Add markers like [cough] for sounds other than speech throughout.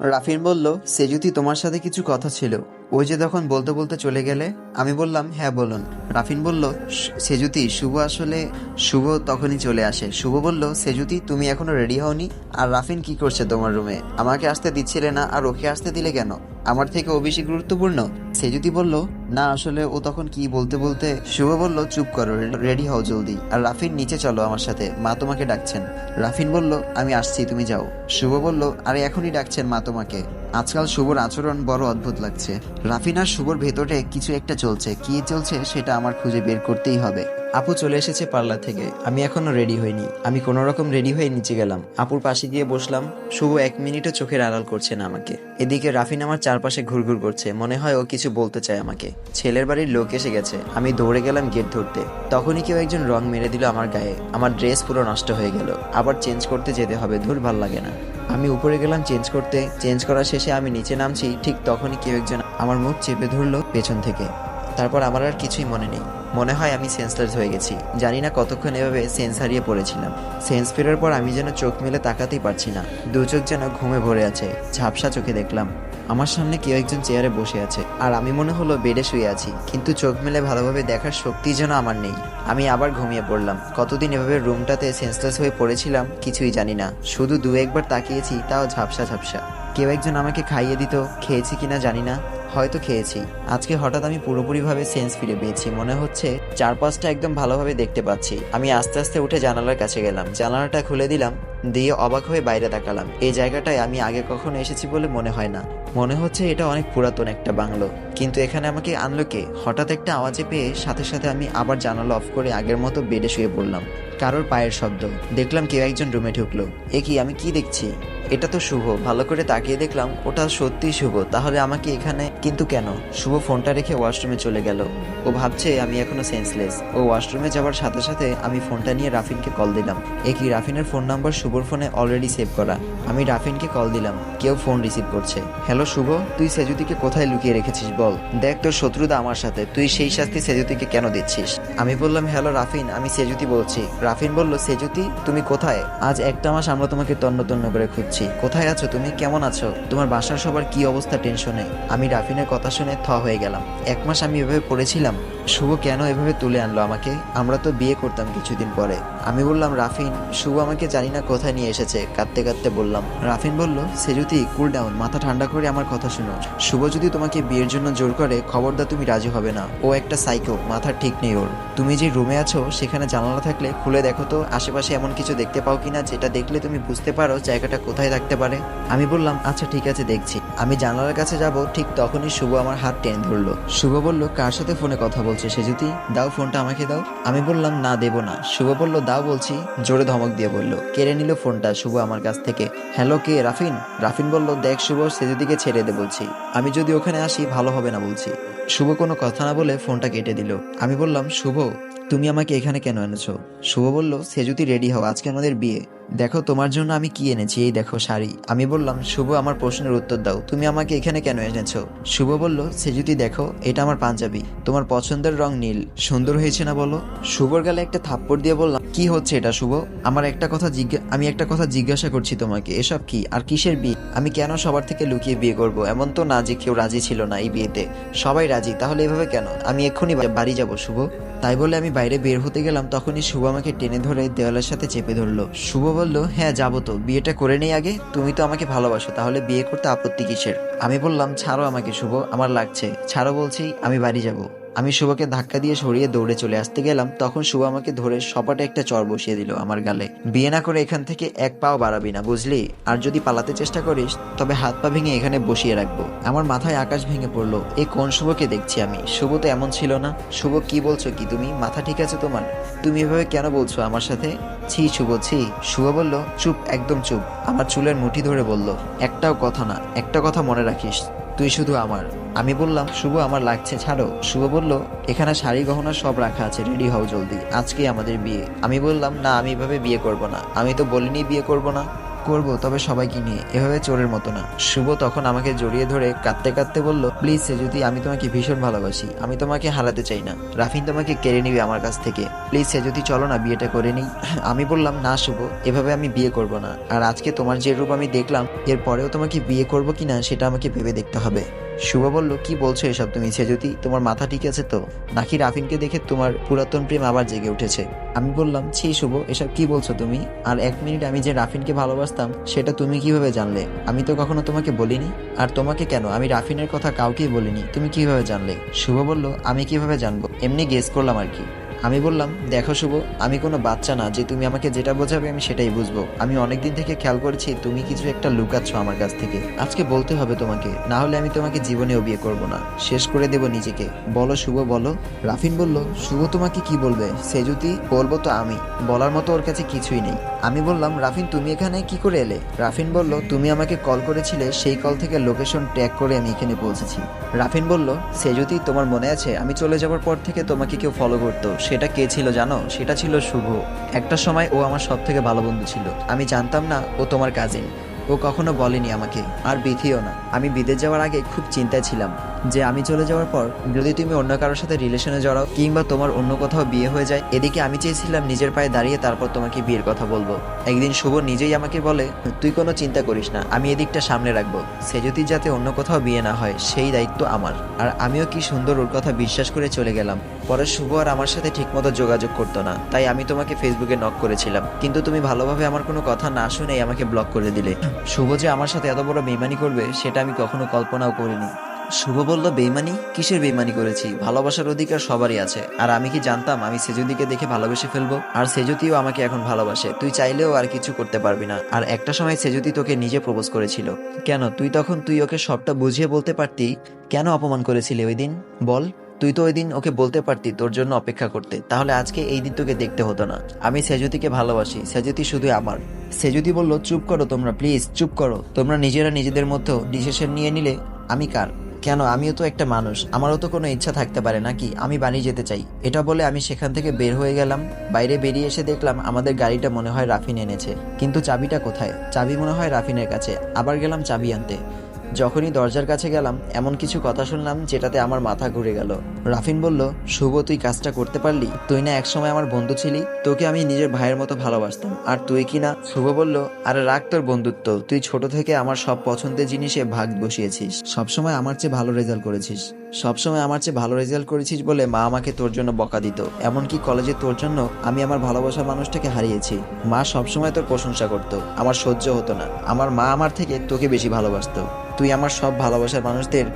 রাফিন বলল, সেজুতি তোমার সাথে কিছু কথা ছিল। ওই যে তখন বলতে বলতে চলে গেলে, আমি বললাম হ্যাঁ বলুন। রাফিন বলল সেজুতি, শুভ আসলে শুভ তখনই চলে আসে। শুভ বলল, সেজুতি, তুমি এখনও রেডি হওনি? আর রাফিন, কি করছে তোমার রুমে? আমাকে আসতে দিচ্ছিলে না, আর ওকে আসতে দিলে কেন? আমার থেকে ও বেশি গুরুত্বপূর্ণ? সে যদি বলল, না, আসলে ও তখন কি বলতে বলতে? শুভ বলল, চুপ করো রেডি হও জলদি। আর রাফিন নিচে চলো আমার সাথে, মা তোমাকে ডাকছেন। রাফিন বলল, আমি আসছি, তুমি যাও। শুভ বলল, আরে, এখনই ডাকছেন মা তোমাকে। আজকাল শুভর আচরণ বড় অদ্ভুত লাগছে। রাফিন আর শুভর ভেতরে কিছু একটা চলছে। কি চলছে, সেটা আমার খুঁজে বের করতেই হবে। আপু চলে এসেছে পার্লার থেকে। আমি এখনও রেডি হইনি। আমি কোনো রকম রেডি হয়ে নিচে গেলাম। আপুর পাশে গিয়ে বসলাম। শুভ এক মিনিটও চোখের আড়াল করছে না আমাকে। এদিকে রাফিন আমার চারপাশে ঘুরঘুর করছে। মনে হয় ও কিছু বলতে চায় আমাকে। ছেলের বাড়ির লোক এসে গেছে। আমি দৌড়ে গেলাম গেট ধরতে। তখনই কেউ একজন রং মেরে দিল আমার গায়ে। আমার ড্রেস পুরো নষ্ট হয়ে গেল। আবার চেঞ্জ করতে যেতে হবে। ধুর, ভালো লাগে না। আমি উপরে গেলাম চেঞ্জ করতে। চেঞ্জ করার শেষে আমি নিচে নামছি। ঠিক তখনই কেউ একজন আমার মুখ চেপে ধরলো পেছন থেকে। তারপর আমার আর কিছুই মনে নেই। মনে হয় আমি সেন্সলেস হয়ে গেছি। জানি না কতক্ষণ এভাবে সেন্স হারিয়ে পড়েছিলাম। সেন্স ফেরার পর আমি যেন চোখ মেলে তাকাতেই পারছি না। দু চোখ যেন ঘুমে ভরে আছে। ঝাপসা চোখে দেখলাম। আমার সামনে কেউ একজন চেয়ারে বসে আছে। আর আমি মনে হলো বেডে শুয়ে আছি। কিন্তু চোখ মেলে ভালোভাবে দেখার শক্তি যেন আমার নেই। আমি আবার ঘুমিয়ে পড়লাম। কতদিন এভাবে রুমটাতে সেন্সলেস হয়ে পড়েছিলাম কিছুই জানি না। শুধু দু একবার তাকিয়েছি, তাও ঝাপসা ঝাপসা। কেউ একজন আমাকে খাইয়ে দিত, খেয়েছি কিনা জানি না, হয়তো খেয়েছি। আজকে হঠাৎ আমি পুরোপুরিভাবে সেন্স ফিরে পেয়েছি, মনে হচ্ছে চারপাশটা একদম ভালোভাবে দেখতে পাচ্ছি। আমি আস্তে আস্তে উঠে জানালার কাছে গেলাম, জানালাটা খুলে দিলাম, দিয়ে অবাক হয়ে বাইরে তাকালাম। এই জায়গাটায় আমি আগে কখনো এসেছি বলে মনে হয় না। মনে হচ্ছে এটা অনেক পুরাতন একটা বাংলো। কিন্তু এখানে আমাকে আনলো কে? হঠাৎ একটা আওয়াজে পেয়ে সাথে সাথে আমি আবার জানালা অফ করে আগের মতো বেডে শুয়ে পড়লাম। কারোর পায়ের শব্দ। দেখলাম কেউ একজন রুমে ঢুকলো। এ কি, আমি কি দেখছি? এটা তো শুভ। ভালো করে তাকিয়ে দেখলাম ওটা সত্যিই শুভ। তাহলে আমাকে এখানে কিন্তু কেন? শুভ ফোনটা রেখে ওয়াশরুমে চলে গেল। ও ভাবছে আমি এখনও সেন্সলেস ও ওয়াশরুমে যাওয়ার সাথে সাথে আমি ফোনটা নিয়ে রাফিনকে কল দিলাম। এ কি, রাফিনের ফোন নাম্বার শুভর ফোনে অলরেডি সেভ করা। আমি রাফিনকে কল দিলাম। কেউ ফোন রিসিভ করছে। হ্যালো শুভ, তুই সেজুতিকে কোথায় লুকিয়ে রেখেছিস বল? দেখ তোর শত্রুদা আমার সাথে। তুই সেই শাস্তি সেজুতিকে কেন দিচ্ছিস? আমি বললাম হ্যালো রাফিন, আমি সেজুতি বলছি। রাফিন বলল, সেজুতি, তুমি কোথায়? আজ একটা মাস আমরা তোমাকে তন্ন তন্ন করে খুঁজছি। কোথায় আছো তুমি? কেমন আছো? তোমার বাসার সবার কি অবস্থা? টেনশনে। আমি রাফিনের কথা শুনে থ হয়ে গেলাম। এক মাস আমি এভাবে পড়েছিলাম। শুভ কেন এভাবে তুলে আনলো আমাকে? আমরা তো বিয়ে করতাম কিছুদিন পরে। আমি বললাম, রাফিন, শুভ আমাকে জানি না কোথায় নিয়ে এসেছে। কাঁদতে কাঁদতে বললাম। রাফিন বলল, সেজুতি কুল ডাউন মাথা ঠান্ডা করে আমার কথা শুনো। শুভ যদি তোমাকে বিয়ের জন্য জোর করে, খবরদার তুমি রাজি হবে না। ও একটা সাইকো মাথা ঠিক নেই ওর। তুমি যে রুমে আছো, সেখানে জানালা থাকলে খুলে দেখো তো, আশেপাশে এমন কিছু দেখতে পাও কিনা, যেটা দেখলে তুমি বুঝতে পারো জায়গাটা কোথায় থাকতে পারে। আমি বললাম আচ্ছা ঠিক আছে, দেখছি। আমি জানালার কাছে যাব, ঠিক তখনই শুভ আমার হাত টেনে ধরলো। শুভ বলল, কার সাথে ফোনে কথা বলছে সেজুতি? দাও ফোনটা আমাকে দাও। আমি বললাম, না, দেব না। শুভ বলল, দাও বলছি। জোরে ধমক দিয়ে বলল, কেড়ে নিল ফোনটা শুভ আমার কাছ থেকে। হ্যালো, কে? রাফিন? রাফিন বলল, দেখ শুভ, সেজুতিকে ছেড়ে দে বলছি। আমি যদি ওখানে আসি, ভালো হবে না বলছি। শুভ কোনো কথা না বলে ফোনটা কেটে দিল। আমি বললাম, শুভ, তুমি আমাকে এখানে কেন এনেছো? শুভ বলল, সেজুতি রেডি হও, আজকে আমাদের বিয়ে। দেখো, তোমার জন্য আমি কি এনেছি? এই দেখো, শাড়ি। আমি বললাম, শুভ, আমার প্রশ্নের উত্তর দাও। তুমি আমাকে এখানে কেন এনেছো? শুভ বলল, সেজুতি দেখো, এটা আমার পাঞ্জাবি। তোমার পছন্দের রং নীল। সুন্দর হয়েছে না বলো? শুভর গালে একটা থাপ্পড় দিয়ে বললাম, কি হচ্ছে এটা, শুভ? আমার একটা কথা জিজ্ঞা, আমি একটা কথা জিজ্ঞাসা করছি তোমাকে। এসব কি? আর কিসের বিয়ে? আমি কেন সবার থেকে লুকিয়ে বিয়ে করব? এমন তো না যে কেউ রাজি ছিল না এই বিয়েতে। সবাই রাজি, তাহলে এভাবে কেন? আমি এক্ষুনি বাড়ি যাব, শুভ। তাই বলে আমি বাইরে বের হতে গেলাম, তখনই শুভ আমাকে টেনে ধরে দেওয়ালের সাথে চেপে ধরলো। শুভ বলল হ্যাঁ যাব তো। বিয়েটা করে নেই আগে। তুমি তো আমাকে ভালোবাসো। তাহলে বিয়ে করতে আপত্তি কিসের? আমি বললাম, ছাড়ো আমাকে, শুভ। আমার লাগছে। ছাড়ো বলছি, আমি বাড়ি যাব। আমি শুভকে ধাক্কা দিয়ে সরিয়ে দৌড়ে চলে আসতে গেলাম, তখন শুভ আমাকে ধরে সপাটে একটা চর বসিয়ে দিল আমার গালে। বিয়ে না করে এখান থেকে এক পাও বাড়াবি না, বুঝলি? আর যদি পালাতে চেষ্টা করিস, তবে হাত পা ভেঙে এখানে বসিয়ে রাখব। আমার মাথায় আকাশ ভেঙে পড়ল, এ কোন শুভকে দেখছি আমি? শুভ তো এমন ছিল না। শুভ, কি বলছো কি তুমি? মাথা ঠিক আছে তোমার? তুমি এভাবে কেন বলছো আমার সাথে? ছি শুভ ছি। শুভ বলল, চুপ, একদম চুপ। আমার চুলের মুঠি ধরে বলল, একটাও কথা না, একটা কথা মনে রাখিস। তুই শুধু আমার। আমি বললাম, শুভ, আমার লাগছে, ছাড়ো। শুভ বলল, এখানে শাড়ি, গহনা সব রাখা আছে রেডি হও জলদি। আজকে আমাদের বিয়ে। আমি বললাম, না, আমি এভাবে বিয়ে করব না। আমি তো বলিনি বিয়ে করব না। করব, তবে সবাইকে নিয়ে। এভাবে চোরের মতো না। শুভ তখন আমাকে জড়িয়ে ধরে কাঁদতে কাঁদতে বলল, প্লিজ সেজুতি, আমি তোমাকে ভীষণ ভালোবাসি। আমি তোমাকে হারাতে চাই না। রাফিন তোমাকে কেড়ে নিবে আমার কাছ থেকে। প্লিজ সেজুতি, চলো না, বিয়েটা করে নিই। [laughs] আমি বললাম, না শুভ, এভাবে আমি বিয়ে করব না। আর আজকে তোমার যে রূপ আমি দেখলাম, এর পরেও তোমাকে বিয়ে করব কিনা সেটা আমাকে ভেবে দেখতে হবে। শুভ বলল, কি বলছো এসব তুমি, সেজুতি? তোমার মাথা ঠিক আছে তো? নাকি রাফিনকে দেখে তোমার পুরাতন প্রেম আবার জেগে উঠেছে। আমি বললাম, ছি শুভ, এসব কি বলছো তুমি? আর এক মিনিট আমি যে রাফিনকে ভালোবাসতাম সেটা তুমি কীভাবে জানলে? আমি তো কখনো তোমাকে বলিনি। আর তোমাকে কেন? আমি রাফিনের কথা কাউকেই বলিনি। তুমি কীভাবে জানলে? শুভ বলল, আমি কীভাবে জানব? এমনি গেস করলাম আর কি। আমি বললাম, দেখো শুভ, আমি কোনো বাচ্চা না, যে তুমি আমাকে যেটা বোঝাবে আমি সেটাই বুঝব। আমি অনেকদিন থেকে খেয়াল করেছি, তুমি কিছু একটা লুকাচ্ছ আমার কাছ থেকে। আজকে বলতে হবে তোমাকে, না হলে আমি তোমাকে জীবনেও বিয়ে করব না। শেষ করে দেব নিজেকে। বলো শুভ, বলো। রাফিন বলল, শুভ তোমাকে কি বলবে? সে যদি বলব তো আমি। বলার মতো ওর কাছে কিছুই নেই। আমি বললাম, রাফিন, তুমি এখানে কি করে এলে? রাফিন বলল, তুমি আমাকে কল করেছিলে, সেই কল থেকে লোকেশন ট্র্যাক করে আমি এখানে পৌঁছেছি। রাফিন বলল সে যদি তোমার মনে আছে? আমি চলে যাওয়ার পর থেকে তোমাকে কেউ ফলো করতো। সেটা কে ছিল জানো? সেটা ছিল শুভ। একটা সময় ও আমার সব থেকে ভালো বন্ধু ছিল। আমি জানতাম না ও তোমার কাজিন ও কখনো বলেনি আমাকে, আর বিধিও না। আমি বিদেশ যাওয়ার আগে খুব চিন্তায় ছিলাম। যে আমি চলে যাওয়ার পর যদি তুমি অন্য কারোর সাথে রিলেশনে জড়াও, কিংবা তোমার অন্য কোথাও বিয়ে হয়ে যায়, এদিকে আমি চেয়েছিলাম নিজের পায়ে দাঁড়িয়ে তারপর তোমাকে বিয়ের কথা বলব। একদিন শুভ নিজেই আমাকে বলে, তুই কোনো চিন্তা করিস না, আমি এদিকটা সামনে রাখব। সে যদি যাতে অন্য কোথাও বিয়ে না হয়, সেই দায়িত্ব আমার। আর আমিও কি সুন্দর ওর কথা বিশ্বাস করে চলে গেলাম। পরে শুভ আর আমার সাথে ঠিকমতো যোগাযোগ করতো না, তাই আমি তোমাকে ফেসবুকে নক করেছিলাম। কিন্তু তুমি ভালোভাবে আমার কোনো কথা না শুনেই আমাকে ব্লক করে দিলে। শুভ যে আমার সাথে এত বড় বেইমানি করবে, সেটা আমি কখনো কল্পনাও করিনি। শুভ বলল, বেইমানি? কিসের বেইমানি করেছি? ভালোবাসার অধিকার সবারই আছে। আর আমি কি জানতাম আমি সেজুদিকে দেখে ভালোবেসে ফেলব? আর সেজুতিও আমাকে এখন ভালোবাসে। তুই চাইলেও আর কিছু করতে পারবি না। আর একটা সময় সেজুতি তোকে নিজে প্রপোজ করেছিল। কেন? তুই তখন তুই ওকে সবটা বুঝিয়ে বলতে পারতি? কেন অপমান করেছিলি ওই দিন? বল, তুই তো ওই দিন ওকে বলতে পারতি তোর জন্য অপেক্ষা করতে। তাহলে আজকে এই দিন তোকে দেখতে হতো না। আমি সেজুতিকে ভালোবাসি। সেজুতি শুধু আমার। সেজুতি বলল, চুপ করো তোমরা, প্লিজ, চুপ করো। তোমরা নিজেরা নিজেদের মধ্যে ডিসিশন নিয়ে নিলে আমি কার? কেন? আমিও তো একটা মানুষ। আমারও তো কোনো ইচ্ছা থাকতে পারে নাকি আমি বাড়ি যেতে চাই। এটা বলে আমি সেখান থেকে বের হয়ে গেলাম। বাইরে বেরিয়ে এসে দেখলাম আমাদের গাড়িটা মনে হয় রাফিন এনেছে। কিন্তু চাবিটা কোথায়? চাবি মনে হয় রাফিনের কাছে। আবার গেলাম চাবি আনতে। যখনই দরজার কাছে গেলাম, এমন কিছু কথা শুনলাম যেটাতে আমার মাথা ঘুরে গেল। রাফিন বলল, শুভ, তুই কাজটা করতে পারলি? তুই না একসময় আমার বন্ধু ছিলি? তোকে আমি নিজের ভাইয়ের মতো ভালোবাসতাম। আর তুই কি না? শুভ বলল, আরে রাখ তোর বন্ধুত্ব। তুই ছোট থেকে আমার সব পছন্দের জিনিসে ভাগ বসিয়েছিস। সবসময় আমার চেয়ে ভালো রেজাল্ট করেছিস। সবসময় আমার চেয়ে ভালো রেজাল্ট করেছিস বলে মা আমাকে তোর জন্য বকা দিত। এমনকি কলেজে তোর জন্য আমি আমার ভালোবাসার মানুষটাকে হারিয়েছি। মা সবসময় তোর প্রশংসা করতো। আমার সহ্য হতো না। আমার মা আমার থেকে তোকে বেশি ভালোবাসতো। তুই আমার সব ভালোবাসার মানুষদের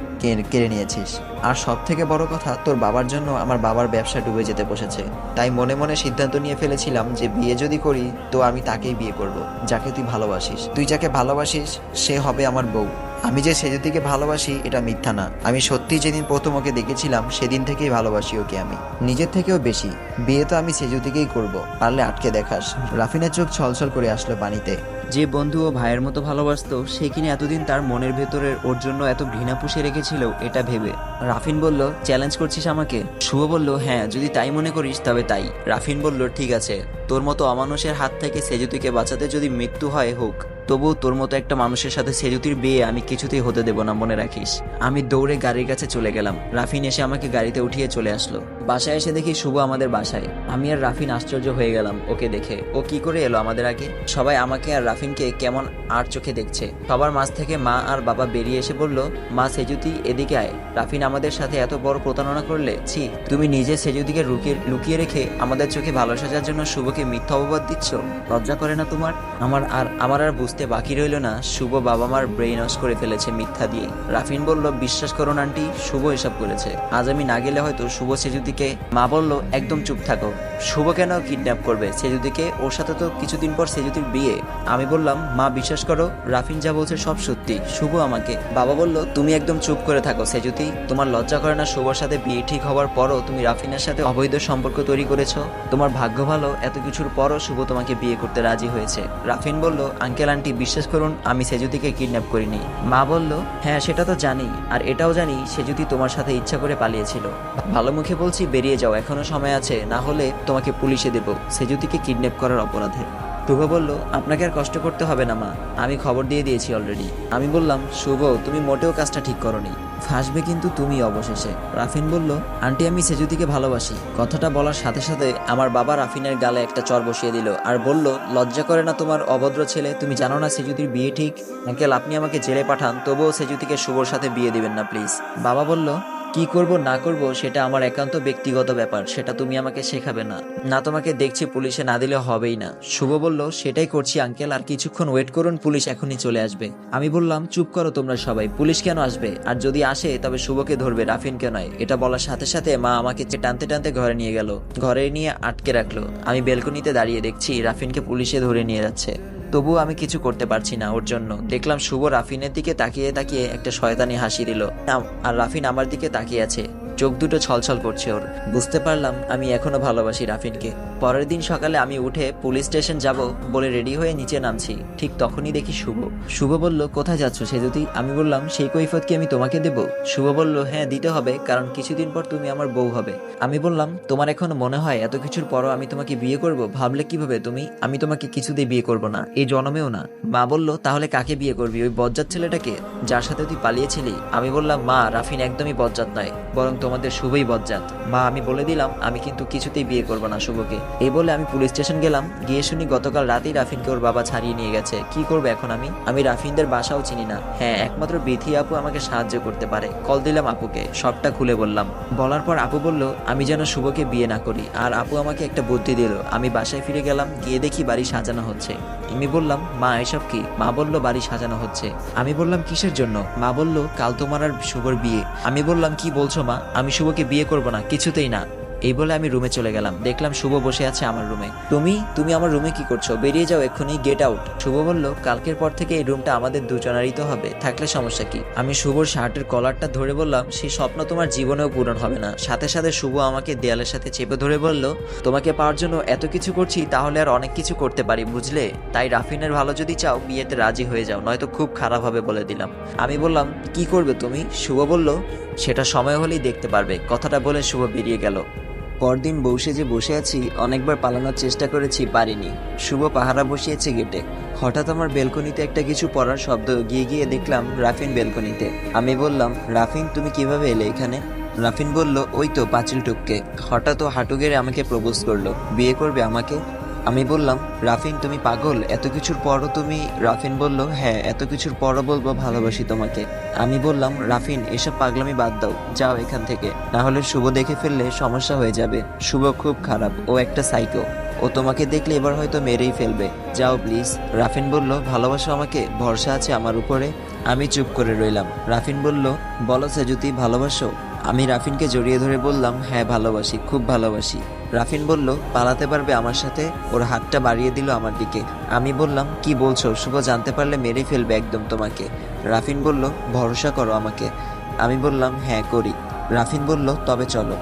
কেড়ে নিয়েছিস। আর সব থেকে বড় কথা, তোর বাবার জন্য আমার বাবার ব্যবসা ডুবে যেতে বসেছে। তাই মনে মনে সিদ্ধান্ত নিয়ে ফেলেছিলাম যে বিয়ে যদি করি, তো আমি তাকেই বিয়ে করব, যাকে তুই ভালোবাসিস। তুই যাকে ভালোবাসিস, সে হবে আমার বউ। আমি যে সেজুতিকে ভালোবাসি, এটা মিথ্যা না। আমি সত্যি যেদিন প্রথম ওকে দেখেছিলাম, সেদিন থেকেই ভালোবাসি ওকে আমি। নিজের থেকেও বেশি। বিয়ে তো আমি সেজুতিকেই করব। পারলে আটকে দেখাস। রাফিনের চোখ ছলছল করে আসলো পানিতে। যে বন্ধু ও ভাইয়ের মতো ভালোবাসতো, সে কিনা এতদিন তার মনের ভেতরে ওর জন্য এত ঘৃণা পুষে রেখেছিল, এটা ভেবে। রাফিন বলল চ্যালেঞ্জ করছিস আমাকে? শুভ বলল হ্যাঁ যদি তাই মনে করিস, তবে তাই। রাফিন বলল, ঠিক আছে। তোর মতো অমানুষের হাত থেকে সেজুতিকে বাঁচাতে যদি মৃত্যু হয়, হোক। তবুও তোর মতো একটা মানুষের সাথে সেজুতির বিয়ে আমি কিছুতেই হতে দেব না, মনে রাখিস। আমি দৌড়ে গাড়ির কাছে চলে গেলাম। রাফিন এসে আমাকে গাড়িতে উঠিয়ে চলে আসলো। বাসায় এসে দেখি শুভ আমাদের বাসায়। আমি আর রাফিন আশ্চর্য হয়ে গেলাম ওকে দেখে। ও কি করে এলো আমাদের আগে? সবাই আমাকে আর রাফিনকে কেমন আর চোখে দেখছে। সবার মাঝ থেকে মা আর বাবা বেরিয়ে এসে বলল, মা সেজুতি, এদিকে আয়। রাফিন আমাদের সাথে এত বড় প্রতারণা করলে, ছি, তুমি নিজে সেজুতিকে লুকিয়ে লুকিয়ে রেখে আমাদের চোখে ভালো সাজার জন্য শুভকে মিথ্যা অপবাদ দিচ্ছ? লজ্জা করে না তোমার? আমার আর আমার আর বুঝতে বাকি রইল না। শুভ বাবা মার ব্রেইন ওয়াশ করে ফেলেছে মিথ্যা দিয়ে। রাফিন বলল, বিশ্বাস করুন আন্টি, শুভ এসব করেছে। আজ আমি না গেলে হয়তো শুভ সেজুদিকে মা বলল, একদম চুপ থাকো। শুভ কেন কিডন্যাপ করবে? সেজুদিকে ওর সাথে তো কিছুদিন পর সেজুদির বিয়ে। আমি বললাম, মা, বিশ্বাস করো, রাফিন যা বলছে সব সত্যি। শুভ আমাকে। বাবা বলল, তুমি একদম চুপ করে থাকো সেজুতি তোমার লজ্জা করে না শুভর সাথে বিয়ে ঠিক হওয়ার পরও তুমি রাফিনের সাথে অবৈধ সম্পর্ক তৈরি করেছ? তোমার ভাগ্য ভালো, এত কিছুর পরও শুভ তোমাকে বিয়ে করতে রাজি হয়েছে। রাফিন বলল, আঙ্কেল, আন্টি, বিশ্বাস করুন, আমি সেজুতিকে কিডন্যাপ করিনি। মা বলল হ্যাঁ সেটা তো জানি, আর এটাও জানি সেজুতি তোমার সাথে ইচ্ছা করে পালিয়েছিল। ভালো মুখে বলছি বেরিয়ে যাও, এখনও সময় আছে, না হলে তোমাকে পুলিশে দেব। সেজুতিকে কিডন্যাপ করার অপরাধে। শুভ বলল, আপনাকে আর কষ্ট করতে হবে না, মা। আমি খবর দিয়ে দিয়েছি অলরেডি আমি বললাম, শুভ, তুমি মোটেও কাজটা ঠিক করনি। ফাঁসবে কিন্তু তুমি অবশেষে। রাফিন বলল, আন্টি, আমি সেজুতিকে ভালোবাসি। কথাটা বলার সাথে সাথে আমার বাবা রাফিনের গালে একটা চর বসিয়ে দিল আর বলল, লজ্জা করে না তোমার অভদ্র ছেলে? তুমি জানো না সেজুতির বিয়ে ঠিক? আঙ্কেল, আপনি আমাকে জেলে পাঠান, তবুও সেজুতিকে শুভর সাথে বিয়ে দিবেন না, প্লিজ। বাবা বলল কি করব, না করব, সেটা আমার একান্ত ব্যক্তিগত ব্যাপার, সেটা তুমি আমাকে শেখাবে না। না তোমাকে দেখছি পুলিশে না দিলে হবেই না। শুভ বলল, সেটাই করছি, আঙ্কেল, আর কিছুক্ষণ ওয়েট করুন, পুলিশ এখনই চলে আসবে। আমি বললাম, চুপ করো তোমরা সবাই, পুলিশ কেন আসবে? আর যদি আসে, তবে শুভকে ধরবে, রাফিনকে নয়। এটা বলার সাথে সাথে মা আমাকে টানতে টানতে ঘরে নিয়ে গেল। ঘরে নিয়ে আটকে রাখল। আমি বেলকনিতে দাঁড়িয়ে দেখছি, রাফিনকে পুলিশে ধরে নিয়ে যাচ্ছে। তবুও আমি কিছু করতে পারছি না ওর জন্য। দেখলাম শুভ রাফিনের দিকে তাকিয়ে তাকিয়ে একটা শয়তানি হাসি দিল। আর রাফিন আমার দিকে তাকিয়ে আছে। চোখ দুটো ছলছল করছে ওর। বুঝতে পারলাম আমি এখনও ভালোবাসি রাফিনকে। পরের দিন সকালে আমি উঠে পুলিশ স্টেশন যাব বলে রেডি হয়ে নিচে নামছি। ঠিক তখনই দেখি শুভ। শুভ বলল, কোথায় যাচ্ছ সে যদি আমি বললাম, সেই কৈফত কি আমি তোমাকে দেব। শুভ বলল হ্যাঁ দিতে হবে, কারণ কিছুদিন পর তুমি আমার বউ হবে। আমি বললাম, তোমার এখনও মনে হয় এত কিছুর পরও আমি তোমাকে বিয়ে করব? ভাবলে কীভাবে তুমি? আমি তোমাকে কিছুতেই বিয়ে করব না, এই জন্মেও না। মা বলল, তাহলে কাকে বিয়ে করবি? ওই বজ্জাত ছেলেটাকে? যার সাথে তুই পালিয়েছিলি? আমি বললাম, মা, রাফিন একদমই বজ্জাত নয়, বরং তোমাদের শুভই বজ্জাত। মা, আমি বলে দিলাম, আমি কিন্তু কিছুতেই বিয়ে করব না শুভকে। এই বলে আমি পুলিশ স্টেশন গেলাম, গিয়ে শুনি গতকাল রাতেই রাফিনকে ওর বাবা ছাড়িয়ে নিয়ে গেছে। কি করব এখন আমি? আমি রাফিনদের বাসাও চিনি না। হ্যাঁ একমাত্র বিথি আপু আমাকে সাহায্য করতে পারে। কল দিলাম আপুকে, সবটা খুলে বললাম। বলার পর আপু বলল, আমি যেন শুভকে বিয়ে না করি। আর আপু আমাকে একটা বুদ্ধি দিল। আমি বাসায় ফিরে গেলাম, গিয়ে দেখি বাড়ি সাজানো হচ্ছে। আমি বললাম, মা, এসব কি? মা বলল, বাড়ি সাজানো হচ্ছে। আমি বললাম, কিসের জন্য? মা বলল, কাল তোমার আর শুভর বিয়ে। আমি বললাম, কি বলছো মা? আমি শুভকে বিয়ে করব না কিছুতেই না। এই বলে আমি রুমে চলে গেলাম। দেখলাম শুভ বসে আছে আমার রুমে। তুমি? তুমি আমার রুমে কি করছ? বেরিয়ে যাও এক্ষুনি গেট আউট শুভ বলল, কালকের পর থেকে এই রুমটা আমাদের দুজনারই তো হবে। থাকলে সমস্যা কি? আমি শুভর শার্টের কলারটা ধরে বললাম সেই স্বপ্ন তোমার জীবনেও পূরণ হবে না। সাথে সাথে শুভ আমাকে দেয়ালের সাথে চেপে ধরে বলল, তোমাকে পাওয়ার জন্য এত কিছু করছি, তাহলে আর অনেক কিছু করতে পারি, বুঝলে? তাই রাফিনের ভালো যদি চাও, বিয়েতে রাজি হয়ে যাও, নয়তো খুব খারাপ হবে বলে দিলাম। আমি বললাম, কি করবে তুমি? শুভ বলল, সেটা সময় হলেই দেখতে পারবে। কথাটা বলে শুভ বেরিয়ে গেল। পরদিন বসে যে বসে আছি, অনেকবার পালানোর চেষ্টা করেছি, পারিনি। শুভ পাহারা বসিয়েছে গেটে। হঠাৎ আমার বেলকনিতে একটা কিছু পড়ার শব্দ গিয়ে গিয়ে দেখলাম রাফিন বেলকনিতে। আমি বললাম, রাফিন, তুমি কীভাবে এলে এখানে? রাফিন বলল, ওই তো পাঁচিল টুককে হঠাৎ ও হাঁটু গেড়ে আমাকে প্রপোজ করল। বিয়ে করবে আমাকে? আমি বললাম, রাফিন, তুমি পাগল। এত কিছুর পরও তুমি রাফিন বলল হ্যাঁ এত কিছুর পরও বলব, ভালোবাসি তোমাকে। আমি বললাম, রাফিন, এসব পাগলামি বাদ দাও, যাও এখান থেকে। না হলে শুভ দেখে ফেললে সমস্যা হয়ে যাবে। শুভ খুব খারাপ, ও একটা সাইকো ও তোমাকে দেখলে এবার হয়তো মেরেই ফেলবে। যাও প্লিজ রাফিন বলল, ভালোবাসো আমাকে? ভরসা আছে আমার উপরে? আমি চুপ করে রইলাম। রাফিন বলল, বলো, সেজুতি, ভালোবাসো? আমি রাফিনকে জড়িয়ে ধরে বললাম হ্যাঁ ভালোবাসি, খুব ভালোবাসি। রাফিন বলল, পালাতে পারবে আমার সাথে? ওর হাতটা বাড়িয়ে দিল আমার দিকে। আমি বললাম, কি বলছো? শুভ জানতে পারলে মেরে ফেলবে একদম তোমাকে। রাফিন বলল, ভরসা করো আমাকে। আমি বললাম হ্যাঁ করি। রাফিন বলল, তবে চলো।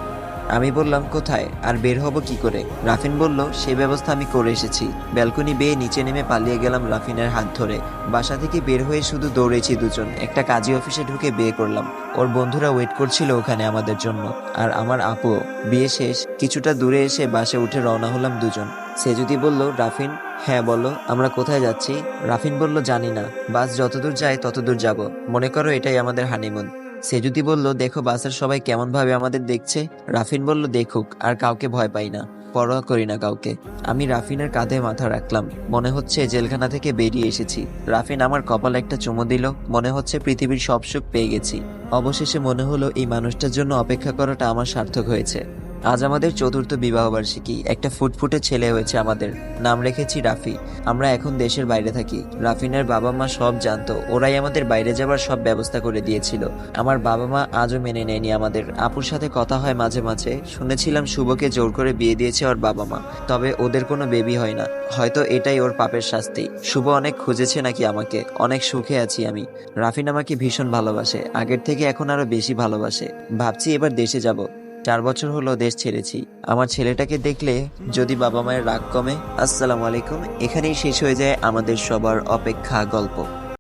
আমি বললাম, কোথায়? আর বের হব কি করে? রাফিন বলল, সে ব্যবস্থা আমি করে এসেছি। ব্যালকনি বেয়ে নিচে নেমে পালিয়ে গেলাম রাফিনের হাত ধরে। বাসা থেকে বের হয়ে শুধু দৌড়েছি দুজন। একটা কাজী অফিসে ঢুকে বিয়ে করলাম। ওর বন্ধুরা ওয়েট করছিল ওখানে আমাদের জন্য। আর আমার আপুও। বিয়ে শেষ। কিছুটা দূরে এসে বাসে উঠে রওনা হলাম দুজন। সে যদি বলল, রাফিন হ্যাঁ বলো, আমরা কোথায় যাচ্ছি? রাফিন বলল, জানি না। বাস যতদূর যায় ততদূর যাব। মনে করো এটাই আমাদের হানিমুন। সে যদি বলল, দেখো, বাসের সবাই কেমনভাবে আমাদের দেখছে? রাফিন বলল, দেখুক, আর কাউকে ভয় পাই না, পরোয়া করি না কাউকে। আমি রাফিনের কাঁধে মাথা রাখলাম, মনে হচ্ছে জেলখানা থেকে বেরিয়ে এসেছি। রাফিন আমার কপাল একটা চুমো দিল, মনে হচ্ছে পৃথিবীর সব সুখ পেয়ে গেছি। অবশেষে মনে হলো, এই মানুষটার জন্য অপেক্ষা করাটা আমার সার্থক হয়েছে। আজ আমাদের চতুর্থ বিবাহবার্ষিকী। একটা ফুটফুটে ছেলে হয়েছে আমাদের। নাম রেখেছি রাফি। আমরা এখন দেশের বাইরে থাকি। রাফিনের বাবা মা সব জানতো। ওরাই আমাদের বাইরে যাবার সব ব্যবস্থা করে দিয়েছিল। আমার বাবা মা আজও মেনে নেয়নি আমাদের। আপুর সাথে কথা হয় মাঝে মাঝে। শুনেছিলাম শুভকে জোর করে বিয়ে দিয়েছে ওর বাবা মা তবে ওদের কোনো বেবি হয় না। হয়তো এটাই ওর পাপের শাস্তি। শুভ অনেক খুঁজেছে নাকি আমাকে। অনেক সুখে আছি আমি। রাফিন আমাকে ভীষণ ভালোবাসে। আগের থেকে এখন আরও বেশি ভালোবাসে। ভাবছি এবার দেশে যাব। চার বছর হলো দেশ ছেড়েছি। আমার ছেলেটাকে দেখলে যদি বাবা মায়ের রাগ কমে, আসসালামু আলাইকুম। এখানেই শেষ হয়ে যায় আমাদের সবার অপেক্ষা গল্প।